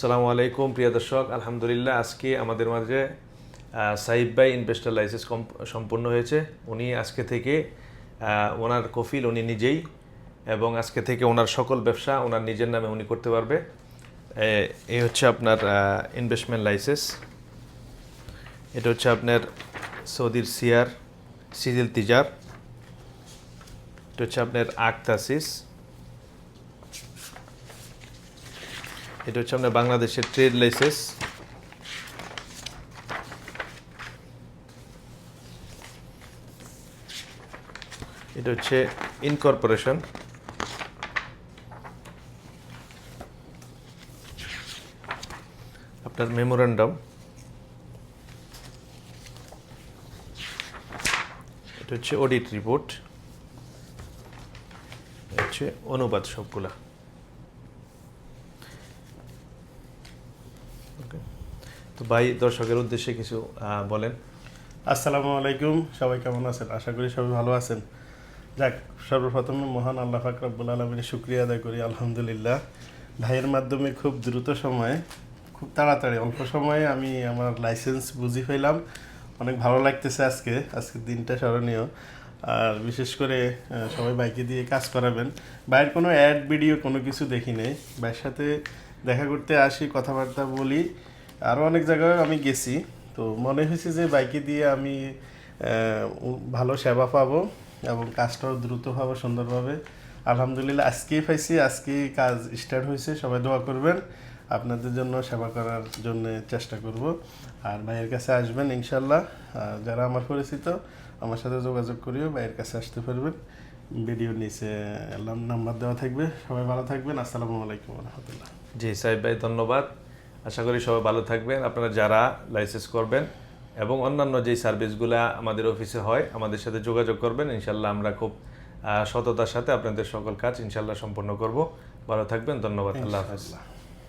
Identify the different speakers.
Speaker 1: সালামু আলাইকুম, প্রিয় দর্শক। আলহামদুলিল্লাহ, আজকে আমাদের মাঝে সাইব ভাই ইনভেস্টার লাইসেন্স সম্পূর্ণ হয়েছে। উনি আজকে থেকে ওনার কফিল উনি নিজেই, এবং আজকে থেকে ওনার সকল ব্যবসা ওনার নিজের নামে উনি করতে পারবে। এই হচ্ছে আপনার ইনভেস্টমেন্ট লাইসেন্স এটা হচ্ছে আপনার সৌদির সিয়ার সিজিল তিজার। এটা হচ্ছে আপনার আক্তাসিস এটা হচ্ছে আপনার বাংলাদেশের ট্রেড লাইসেন্স এটা হচ্ছে ইনকর্পোরেশন আপনার মেমোরান্ডাম এটা হচ্ছে অডিট রিপোর্ট হচ্ছে অনুবাদ সবগুলা। তো ভাই দর্শকের উদ্দেশ্যে কিছু বলেন।
Speaker 2: আসসালামু আলাইকুম, সবাই কেমন আছেন? আশা করি সবাই ভালো আছেন। যাক, সর্বপ্রথম মহান আল্লাহ পাক রব্বুল আলমিনের শুক্রিয়া আদায় করি, আলহামদুলিল্লাহ। ভাইয়ের মাধ্যমে খুব দ্রুত সময়ে, খুব তাড়াতাড়ি, অল্প সময়ে আমি আমার লাইসেন্স বুঝি ফেলাম অনেক ভালো লাগতেছে আজকে আজকের দিনটা স্মরণীয়। আর বিশেষ করে সবাই বাইকে দিয়ে কাজ করাবেন। বাইরের কোনো অ্যাড, ভিডিও, কোনো কিছু দেখি নেই। ভাইয়ের সাথে দেখা করতে আসি, কথাবার্তা বলি। আরও অনেক জায়গায় আমি গেছি। তো মনে হয়েছে যে বাইকে দিয়ে আমি ভালো সেবা পাবো এবং কাজটাও দ্রুত পাবো সুন্দরভাবে। আলহামদুলিল্লাহ, আজকেই পাইছি, আজকেই কাজ স্টার্ট হয়েছে। সবাই দোয়া করবেন। আপনাদের জন্য সেবা করার জন্য চেষ্টা করব। আর ভাইয়ের কাছে আসবেন ইনশাল্লাহ। যারা আমার পরিচিত, আমার সাথে যোগাযোগ করিও, ভাইয়ের কাছে আসতে পারবেন। ভিডিও নিচে নাম্বার দেওয়া থাকবে। সবাই ভালো থাকবেন। আসসালামু আলাইকুম রহমতুল্লাহ।
Speaker 1: জি, সাহেব ভাই, ধন্যবাদ। আশা করি সবাই ভালো থাকবেন। আপনারা যারা লাইসেন্স করবেন এবং অন্যান্য যেই সার্ভিসগুলো আমাদের অফিসে হয় আমাদের সাথে যোগাযোগ করবেন। ইনশাল্লাহ আমরা খুব সততার সাথে আপনাদের সকল কাজ ইনশাল্লাহ সম্পন্ন করব। ভালো থাকবেন ধন্যবাদ। আল্লাহ হাফেজ।